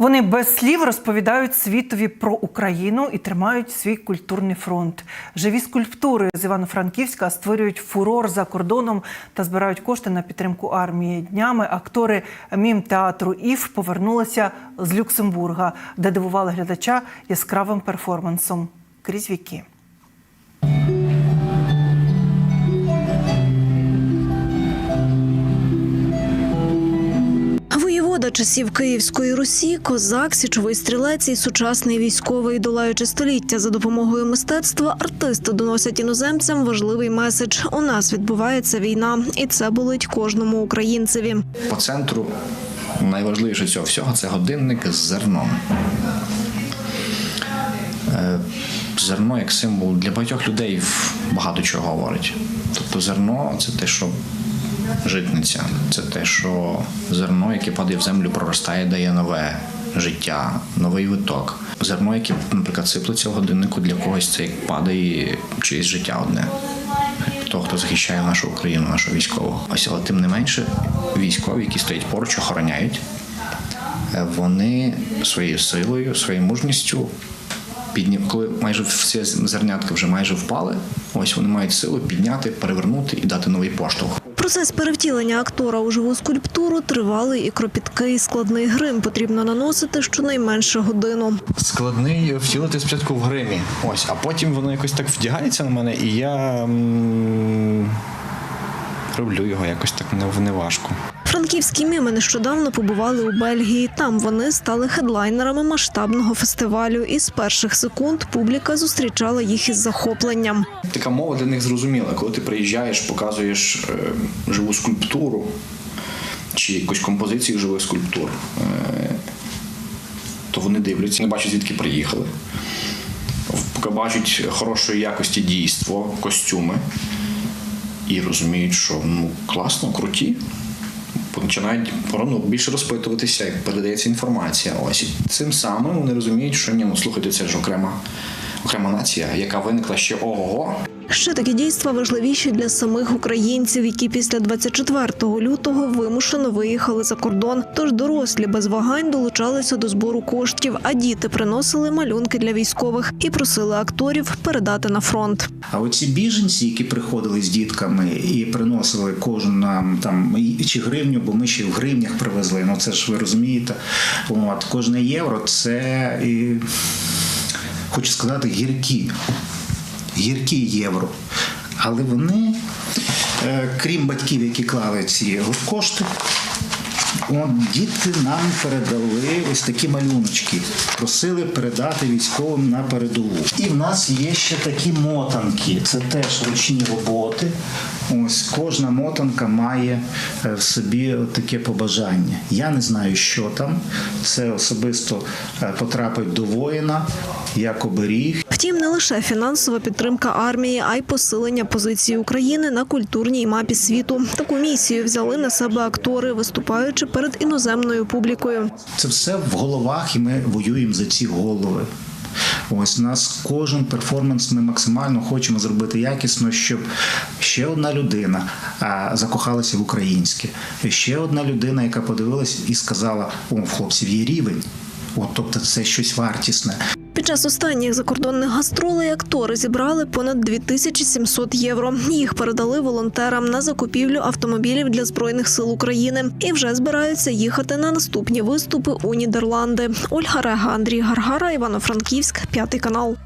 Вони без слів розповідають світові про Україну і тримають свій культурний фронт. Живі скульптури з Івано-Франківська створюють фурор за кордоном та збирають кошти на підтримку армії. Днями актори мім театру ІФ повернулися з Люксембурга, де дивували глядача яскравим перформансом крізь віки. Часів Київської Русі, козак, січовий стрілець і сучасний військовий, долаючи століття за допомогою мистецтва, артисти доносять іноземцям важливий меседж: у нас відбувається війна, і це болить кожному українцеві. По центру найважливіше цього всього це годинник з зерном. Е, Зерно як символ для багатьох людей багато чого говорить. Тобто зерно це те, що житниця, це те, що зерно, яке падає в землю, проростає, дає нове життя, новий виток. Зерно, яке, наприклад, сиплеться в годиннику, для когось це як падає чиєсь життя одне. Того, хто захищає нашу Україну, нашого військового. Ось, але тим не менше, військові, які стоять поруч, охороняють, е, вони своєю силою, своєю мужністю підні... коли майже всі зернятка вже майже впали, ось вони мають силу підняти, перевернути і дати новий поштовх. Процес перевтілення актора у живу скульптуру тривалий і кропіткий складний грим. Потрібно наносити щонайменше годину. Складний втілити спочатку в гримі. Ось, а потім воно якось так вдягається на мене, і я роблю його якось так не- неважко. Франківські міми нещодавно побували у Бельгії. Там вони стали хедлайнерами масштабного фестивалю. І з перших секунд публіка зустрічала їх із захопленням. Така мова для них зрозуміла. Коли ти приїжджаєш, показуєш е, живу скульптуру чи якусь композицію живих скульптур, е, то вони дивляться, не бачать, звідки приїхали. Поки бачать хорошої якості дійство, костюми і розуміють, що ну класно, круті. Починають ну, більше розпитуватися, як передається інформація. Ось і цим самим вони розуміють, що ні, ну слухайте, це ж окрема, окрема нація, яка виникла ще ого-го. Ще такі дійства важливіші для самих українців, які після 24 лютого вимушено виїхали за кордон. Тож дорослі без вагань долучалися до збору коштів, а діти приносили малюнки для військових і просили акторів передати на фронт. А оці біженці, які приходили з дітками і приносили кожен нам там чи гривню, бо ми ще в гривнях привезли. Ну це ж ви розумієте. От кожне євро це і, хочу сказати гіркі. Гіркі євро. Але вони, е, крім батьків, які клали ці кошти, От діти нам передали ось такі малюночки. Просили передати військовим на передову. І в нас є ще такі мотанки. Це теж ручні роботи. Ось кожна мотанка має е, в собі таке побажання. Я не знаю, що там. Це особисто е, потрапить до воїна як оберіг. Втім, не лише фінансова підтримка армії, а й посилення позиції України на культурній мапі світу. Таку місію взяли на себе актори, виступаючи перед іноземною публікою. Це все в головах, і ми воюємо за ці голови. Ось у нас кожен перформанс ми максимально хочемо зробити якісно, щоб ще одна людина закохалася в українське. Ще одна людина, яка подивилась і сказала: о, в хлопців є рівень. От, тобто це щось вартісне. Під час останніх закордонних гастролей актори зібрали понад 2700 євро. Їх передали волонтерам на закупівлю автомобілів для збройних сил України і вже збираються їхати на наступні виступи у Нідерланди. Ольга Рега, Андрій Гаргара, Івано-Франківськ, п'ятий канал.